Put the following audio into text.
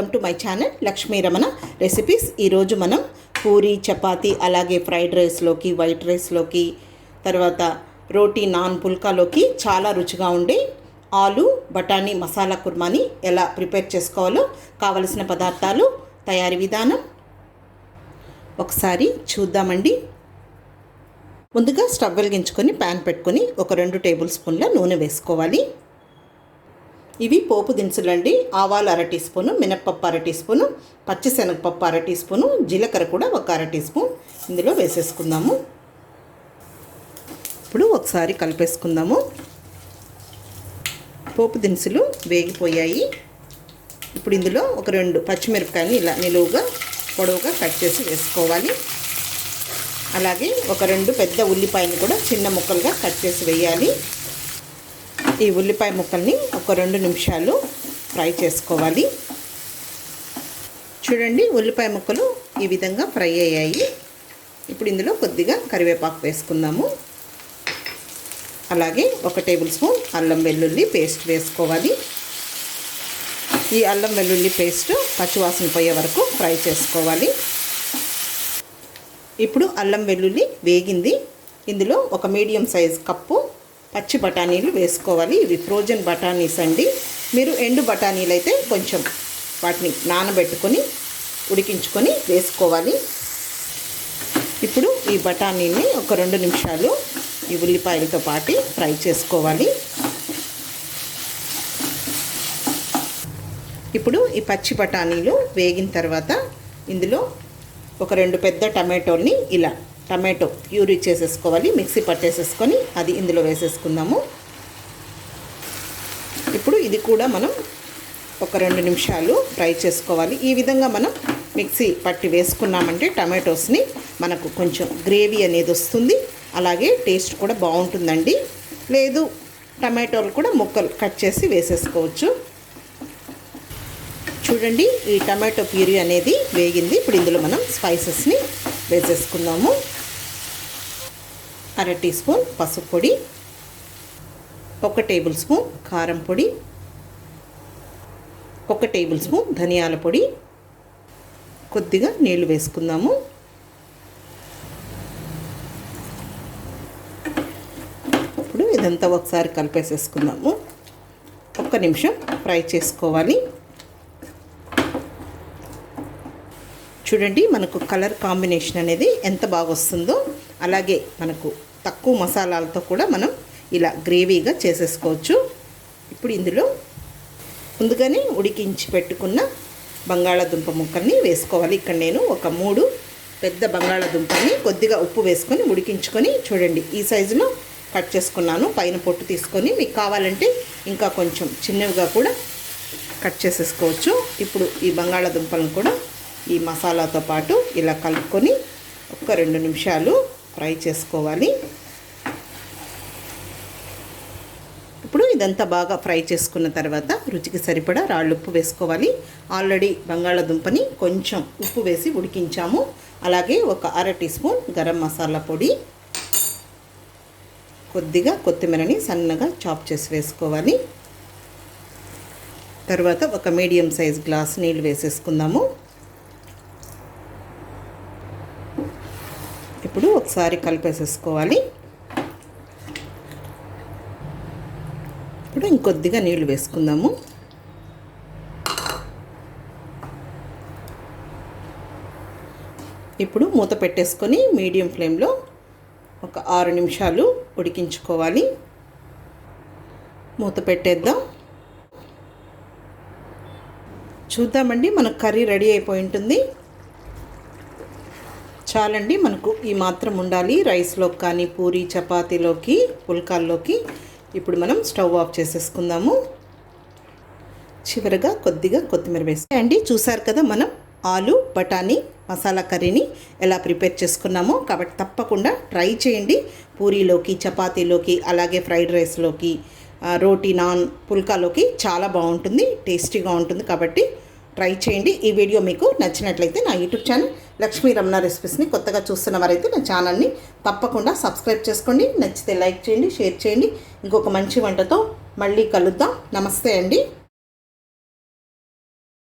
Welcome to my channel Lakshmi Ramana recipes ఈరోజు మనం పూరి చపాతీ అలాగే ఫ్రైడ్ రైస్లోకి వైట్ రైస్లోకి తర్వాత రోటీ నాన్ పుల్కాలోకి చాలా రుచిగా ఉండే ఆలు బఠానీ మసాలా కుర్మాని ఎలా ప్రిపేర్ చేసుకోవాలో కావలసిన పదార్థాలు తయారీ విధానం ఒకసారి చూద్దామండి. ముందుగా స్టవ్ వెలిగించుకొని ప్యాన్ పెట్టుకొని ఒక రెండు టేబుల్ స్పూన్ల నూనె వేసుకోవాలి. ఇవి పోపు దినుసులండి. ఆవాలు అర టీ స్పూను మినప్పప్పు అర టీ స్పూను పచ్చిశనగపప్పు అర టీ స్పూను జీలకర్ర కూడా ఒక అర టీ స్పూన్ ఇందులో వేసేసుకుందాము. ఇప్పుడు ఒకసారి కలిపేసుకుందాము. పోపు దినుసులు వేగిపోయాయి. ఇప్పుడు ఇందులో ఒక రెండు పచ్చిమిరపకాయని ఇలా నిలువుగా పొడవుగా కట్ చేసి వేసుకోవాలి. అలాగే ఒక రెండు పెద్ద ఉల్లిపాయని కూడా చిన్న ముక్కలుగా కట్ చేసి వేయాలి. ఈ ఉల్లిపాయ ముక్కల్ని ఒక రెండు నిమిషాలు ఫ్రై చేసుకోవాలి. చూడండి ఉల్లిపాయ ముక్కలు ఈ విధంగా ఫ్రై అయ్యాయి. ఇప్పుడు ఇందులో కొద్దిగా కరివేపాకు వేసుకుందాము. అలాగే ఒక టేబుల్ స్పూన్ అల్లం వెల్లుల్లి పేస్ట్ వేసుకోవాలి. ఈ అల్లం వెల్లుల్లి పేస్ట్ పచ్చివాసన పోయే వరకు ఫ్రై చేసుకోవాలి. ఇప్పుడు అల్లం వెల్లుల్లి వేగింది. ఇందులో ఒక మీడియం సైజ్ కప్పు పచ్చి బఠానీలు వేసుకోవాలి. ఇవి ఫ్రోజన్ బఠానీస్ అండి. మీరు ఎండు బఠానీలు అయితే కొంచెం వాటిని నానబెట్టుకొని ఉడికించుకొని వేసుకోవాలి. ఇప్పుడు ఈ బఠానీని ఒక రెండు నిమిషాలు ఈ ఉల్లిపాయలతో పాటు ఫ్రై చేసుకోవాలి. ఇప్పుడు ఈ పచ్చి బఠానీలు వేగిన తర్వాత ఇందులో ఒక రెండు పెద్ద టమాటోల్ని ఇలా టమాటో ప్యూరీ చేసేసుకోవాలి మిక్సీ పట్టేసేసుకొని అది ఇందులో వేసేసుకుందాము. ఇప్పుడు ఇది కూడా మనం ఒక రెండు నిమిషాలు ఫ్రై చేసుకోవాలి. ఈ విధంగా మనం మిక్సీ పట్టి వేసుకున్నామంటే టమాటోస్ని మనకు కొంచెం గ్రేవీ అనేది వస్తుంది. అలాగే టేస్ట్ కూడా బాగుంటుందండి. లేదు టమాటోలు కూడా ముక్కలు కట్ చేసి వేసేసుకోవచ్చు. చూడండి ఈ టమాటో ప్యూరీ అనేది వేగింది. ఇప్పుడు ఇందులో మనం స్పైసెస్ని వేసేసుకుందాము. అర టీ స్పూన్ పసుపు పొడి ఒక టేబుల్ స్పూన్ కారం పొడి ఒక టేబుల్ స్పూన్ ధనియాల పొడి. కొద్దిగా నీళ్ళు వేసుకుందాము. ఇప్పుడు ఇదంతా ఒకసారి కలిపేసేసుకుందాము. ఒక్క నిమిషం ఫ్రై చేసుకోవాలి. చూడండి మనకు కలర్ కాంబినేషన్ అనేది ఎంత బాగా వస్తుందో అలాగే మనకు తక్కువ మసాలాలతో కూడా మనం ఇలా గ్రేవీగా చేసేసుకోవచ్చు. ఇప్పుడు ఇందులో ముందుగానే ఉడికించి పెట్టుకున్న బంగాళాదుంప ముక్కల్ని వేసుకోవాలి. ఇక్కడ నేను ఒక మూడు పెద్ద బంగాళాదుంపని కొద్దిగా ఉప్పు వేసుకొని ఉడికించుకొని చూడండి ఈ సైజులో కట్ చేసుకున్నాను. పైన పొట్టు తీసుకొని మీకు కావాలంటే ఇంకా కొంచెం చిన్నవిగా కూడా కట్ చేసేసుకోవచ్చు. ఇప్పుడు ఈ బంగాళాదుంపలను కూడా ఈ మసాలాతో పాటు ఇలా కలుపుకొని ఒక రెండు నిమిషాలు ఫ్రై చేసుకోవాలి. ఇప్పుడు ఇదంతా బాగా ఫ్రై చేసుకున్న తర్వాత రుచికి సరిపడా రాళ్ళు ఉప్పు వేసుకోవాలి. ఆల్రెడీ బంగాళాదుంపని కొంచెం ఉప్పు వేసి ఉడికించాము. అలాగే ఒక అర టీ స్పూన్ గరం మసాలా పొడి కొద్దిగా కొత్తిమీరని సన్నగా చాప్ చేసి వేసుకోవాలి. తర్వాత ఒక మీడియం సైజ్ గ్లాస్ నీళ్ళు వేసేసుకుందాము. ఇప్పుడు ఒకసారి కలిపేసేసుకోవాలి. ఇప్పుడు ఇంకొద్దిగా నీళ్ళు వేసుకుందాము. ఇప్పుడు మూత పెట్టేసుకొని మీడియం ఫ్లేమ్లో ఒక ఆరు నిమిషాలు ఉడికించుకోవాలి. మూత పెట్టేద్దాం. చూద్దామండి మనకు కర్రీ రెడీ అయిపోయి ఉంటుంది. చాలండి మనకు ఈ మాత్రం ఉండాలి. రైస్లోకి కానీ పూరి చపాతీలోకి పుల్కాల్లోకి ఇప్పుడు మనం స్టవ్ ఆఫ్ చేసేసుకుందాము. చివరిగా కొద్దిగా కొత్తిమీర వేసి అండి చూసారు కదా మనం ఆలు బఠానీ మసాలా కర్రీని ఎలా ప్రిపేర్ చేసుకున్నామో. కాబట్టి తప్పకుండా ట్రై చేయండి. పూరీలోకి చపాతీలోకి అలాగే ఫ్రైడ్ రైస్లోకి రోటీ నాన్ పుల్కాలోకి చాలా బాగుంటుంది టేస్టీగా ఉంటుంది. కాబట్టి ట్రై చేయండి. ఈ వీడియో మీకు నచ్చినట్లయితే నా యూట్యూబ్ ఛానల్ లక్ష్మీ రమణ రెసిపీస్ని కొత్తగా చూస్తున్న వారైతే నా ఛానల్ని తప్పకుండా సబ్స్క్రైబ్ చేసుకోండి. నచ్చితే లైక్ చేయండి షేర్ చేయండి. ఇంకొక మంచి వంటతో మళ్ళీ కలుద్దాం. నమస్తే అండి.